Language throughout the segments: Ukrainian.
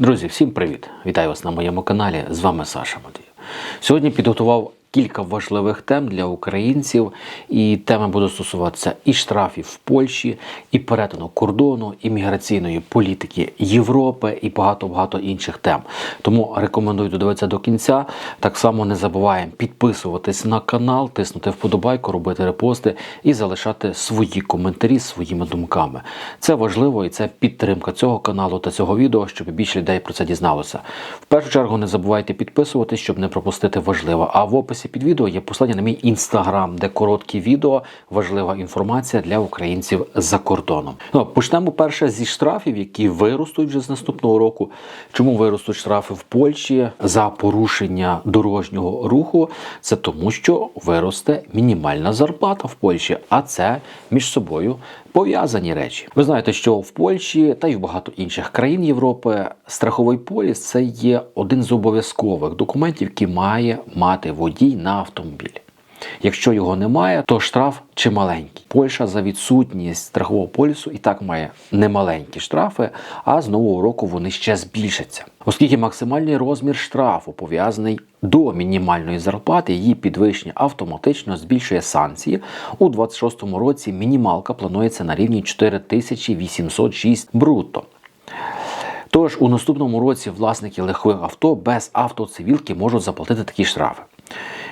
Друзі, всім привіт! Вітаю вас на моєму каналі. З вами Саша Матвій. Сьогодні підготував кілька важливих тем для українців, і теми будуть стосуватися і штрафів в Польщі, і перетину кордону, і міграційної політики Європи, і багато багато інших тем. Тому рекомендую додивитися до кінця. Так само не забуваємо підписуватись на канал, тиснути вподобайку, робити репости і залишати свої коментарі своїми думками. Це важливо і це підтримка цього каналу та цього відео, щоб більше людей про це дізналося. В першу чергу не забувайте підписуватись, щоб не пропустити важливе. А в описі під відео є послання на мій інстаграм, де короткі відео, важлива інформація для українців за кордоном. Ну почнемо перше зі штрафів, які виростуть вже з наступного року. Чому виростуть штрафи в Польщі за порушення дорожнього руху? Це тому, що виросте мінімальна зарплата в Польщі, а це між собою пов'язані речі. Ви знаєте, що в Польщі та й в багато інших країн Європи страховий поліс це є один з обов'язкових документів, які має мати водій на автомобілі. Якщо його немає, то штраф чималенький. Польща за відсутність страхового полісу і так має немаленькі штрафи, а з нового року вони ще збільшаться. Оскільки максимальний розмір штрафу пов'язаний до мінімальної зарплати, її підвищення автоматично збільшує санкції. У 26-му році мінімалка планується на рівні 4806 брутто. Тож у наступному році власники легкових авто без автоцивілки можуть заплатити такі штрафи.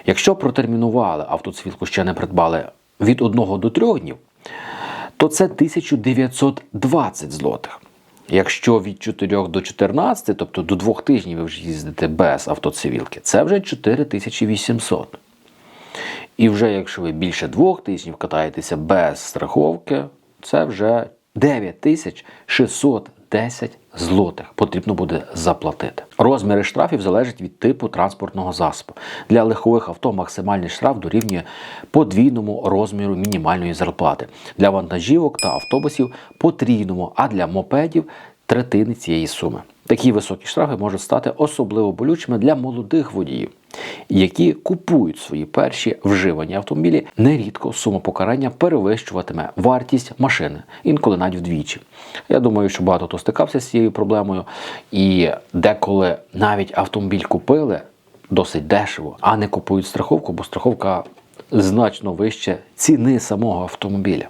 Якщо протермінували автоцивілку, ще не придбали від 1 до 3 днів, то це 1920 злотих. Якщо від 4 до 14, тобто до 2 тижнів ви вже їздите без автоцивілки, це вже 4800. І вже якщо ви більше двох тижнів катаєтеся без страховки, це вже 9610 злотих потрібно буде заплатити. Розміри штрафів залежать від типу транспортного засобу. Для легкових авто максимальний штраф дорівнює подвійному розміру мінімальної зарплати. Для вантажівок та автобусів потрійному, а для мопедів третини цієї суми. Такі високі штрафи можуть стати особливо болючими для молодих водіїв, які купують свої перші вживані автомобілі. Нерідко сума покарання перевищуватиме вартість машини, інколи навіть вдвічі. Я думаю, що багато хто стикався з цією проблемою, і деколи навіть автомобіль купили досить дешево, а не купують страховку, бо страховка значно вище ціни самого автомобіля.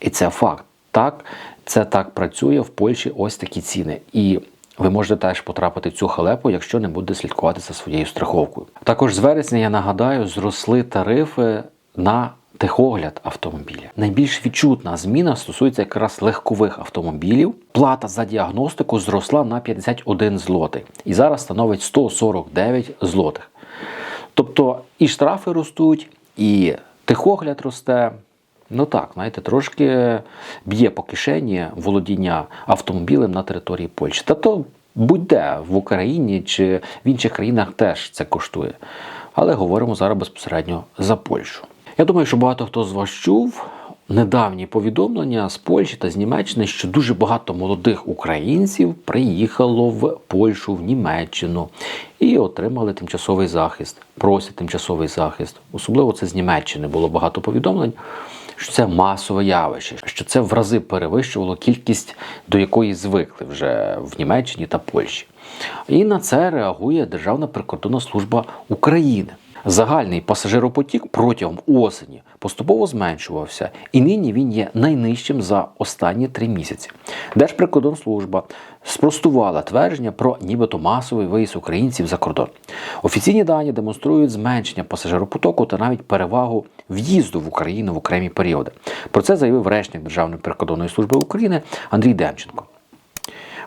І це факт. Так, це так працює в Польщі. Ось такі ціни. І ви можете теж потрапити в цю халепу, якщо не будете слідкувати за своєю страховкою. Також з вересня я нагадаю, зросли тарифи на техогляд автомобіля. Найбільш відчутна зміна стосується якраз легкових автомобілів. Плата за діагностику зросла на 51 злотий і зараз становить 149 злотих. Тобто і штрафи ростуть, і техогляд росте. Ну так, знаєте, трошки б'є по кишені володіння автомобілем на території Польщі. Та то будь-де в Україні чи в інших країнах теж це коштує. Але говоримо зараз безпосередньо за Польщу. Я думаю, що багато хто з вас чув недавні повідомлення з Польщі та з Німеччини, що дуже багато молодих українців приїхало в Польщу, в Німеччину і отримали тимчасовий захист, просять тимчасовий захист. Особливо це з Німеччини було багато повідомлень що це масове явище, що це в рази перевищувало кількість, до якої звикли вже в Німеччині та Польщі. І на це реагує Державна прикордонна служба України. Загальний пасажиропотік протягом осені поступово зменшувався, і нині він є найнижчим за останні три місяці. Держприкордонслужба спростувала твердження про нібито масовий виїзд українців за кордон. Офіційні дані демонструють зменшення пасажиропотоку та навіть перевагу в'їзду в Україну в окремі періоди. Про це заявив речник Державної прикордонної служби України Андрій Демченко.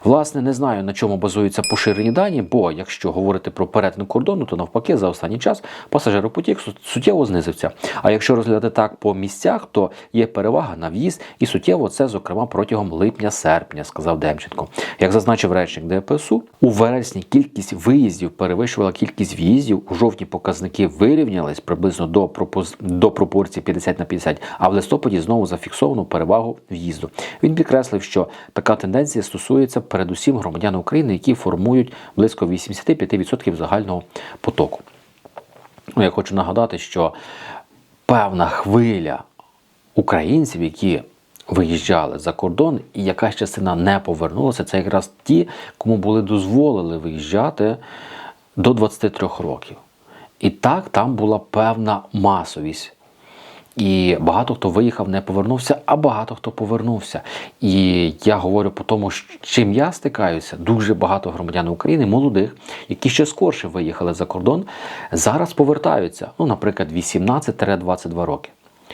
Власне, не знаю на чому базуються поширені дані, бо якщо говорити про перетин кордону, то навпаки за останній час пасажиропотік суттєво знизився. А якщо розглядати так по місцях, то є перевага на в'їзд і суттєво це, зокрема, протягом липня-серпня, сказав Демченко. Як зазначив речник ДПСУ, у вересні кількість виїздів перевищувала кількість в'їздів. У жовтні показники вирівнялись приблизно до пропоз... до пропорції 50 на 50, а в листопаді знову зафіксовано перевагу в'їзду. Він підкреслив, що така тенденція стосується передусім громадян України, які формують близько 85% загального потоку. Ну, Я хочу нагадати, що певна хвиля українців, які виїжджали за кордон, і якась частина не повернулася, це якраз ті, кому були дозволили виїжджати до 23 років. І так там була певна масовість. І багато хто виїхав, не повернувся, а багато хто повернувся. І я говорю по тому, з чим я стикаюся, дуже багато громадян України, молодих, які ще скорше виїхали за кордон, зараз повертаються. Ну, наприклад, 18-22 роки.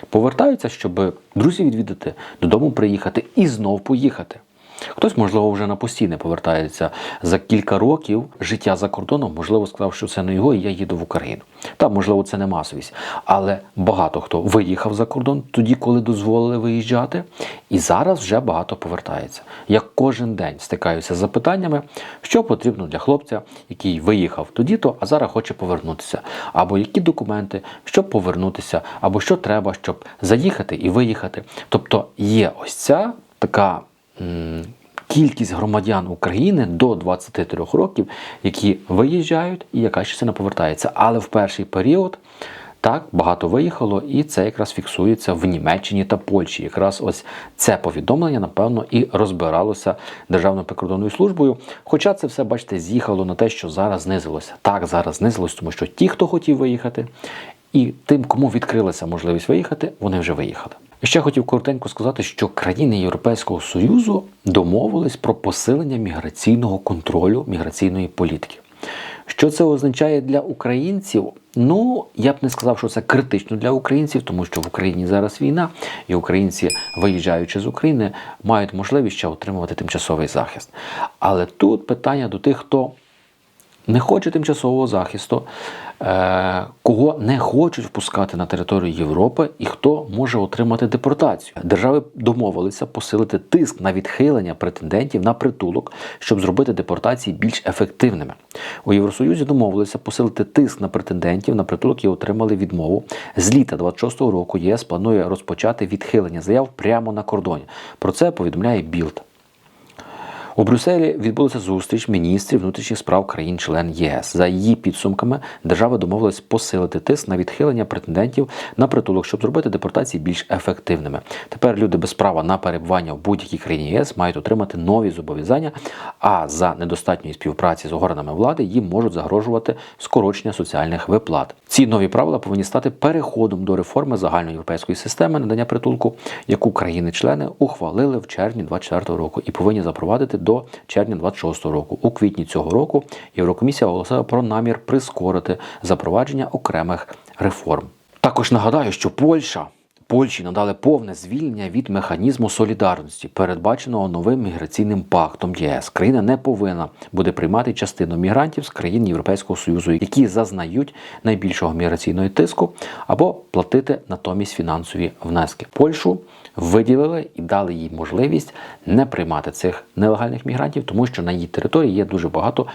Повертаються, щоб друзів відвідати, додому приїхати і знов поїхати. Хтось, можливо, вже на постійне повертається за кілька років життя за кордоном, можливо, сказав, що це не його, і я їду в Україну. Та, можливо, це не масовість. Але багато хто виїхав за кордон тоді, коли дозволили виїжджати, і зараз вже багато повертається. Я кожен день стикаюся з запитаннями, що потрібно для хлопця, який виїхав тоді-то, а зараз хоче повернутися, або які документи, щоб повернутися, або що треба, щоб заїхати і виїхати. Тобто є ось ця така кількість громадян України до 23 років, які виїжджають і яка частина повертається. Але в перший період так багато виїхало, і це якраз фіксується в Німеччині та Польщі. Якраз ось це повідомлення, напевно, і розбиралося Державною прикордонною службою. Хоча це все, бачите, з'їхало на те, що зараз знизилося. Так, зараз знизилось, тому що ті, хто хотів виїхати, і тим, кому відкрилася можливість виїхати, вони вже виїхали. Ще хотів коротенько сказати, що країни Європейського Союзу домовились про посилення міграційного контролю міграційної політики. Що це означає для українців? Ну, я б не сказав, що це критично для українців, тому що в Україні зараз війна, і українці, виїжджаючи з України, мають можливість ще отримувати тимчасовий захист. Але тут питання до тих, хто не хоче тимчасового захисту, кого не хочуть впускати на територію Європи і хто може отримати депортацію. Держави домовилися посилити тиск на відхилення претендентів на притулок, щоб зробити депортації більш ефективними. У Євросоюзі домовилися посилити тиск на претендентів на притулок і отримали відмову. З літа 26-го року ЄС планує розпочати відхилення заяв прямо на кордоні. Про це повідомляє Білд. У Брюсселі відбулася зустріч міністрів внутрішніх справ країн-член ЄС. За її підсумками держави домовились посилити тиск на відхилення претендентів на притулок, щоб зробити депортації більш ефективними. Тепер люди без права на перебування в будь-якій країні ЄС мають отримати нові зобов'язання. А за недостатньої співпраці з органами влади їм можуть загрожувати скорочення соціальних виплат. Ці нові правила повинні стати переходом до реформи загальноєвропейської системи надання притулку, яку країни-члени ухвалили в червні 2024 року і повинні запровадити до червня 2026 року. У квітні цього року Єврокомісія оголосила про намір прискорити запровадження окремих реформ. Також нагадаю, що Польща. Польщі надали повне звільнення від механізму солідарності, передбаченого новим міграційним пактом ЄС. Країна не повинна буде приймати частину мігрантів з країн Європейського Союзу, які зазнають найбільшого міграційного тиску, або платити натомість фінансові внески. Польщу виділили і дали їй можливість не приймати цих нелегальних мігрантів, тому що на її території є дуже багато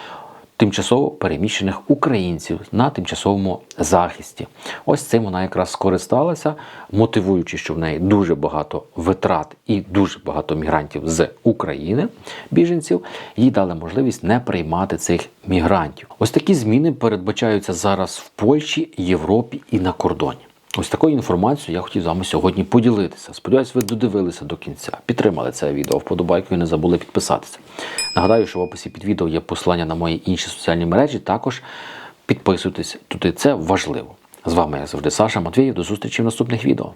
тимчасово переміщених українців на тимчасовому захисті. Ось цим вона якраз скористалася, мотивуючи, що в неї дуже багато витрат і дуже багато мігрантів з України, біженців, їй дали можливість не приймати цих мігрантів. Ось такі зміни передбачаються зараз в Польщі, Європі і на кордоні. Ось такою інформацією я хотів з вами сьогодні поділитися. Сподіваюсь, ви додивилися до кінця, підтримали це відео вподобайкою і не забули підписатися. Нагадаю, що в описі під відео є посилання на мої інші соціальні мережі. Також підписуйтесь туди, це важливо. З вами, як завжди, Саша Матвієв. До зустрічі в наступних відео.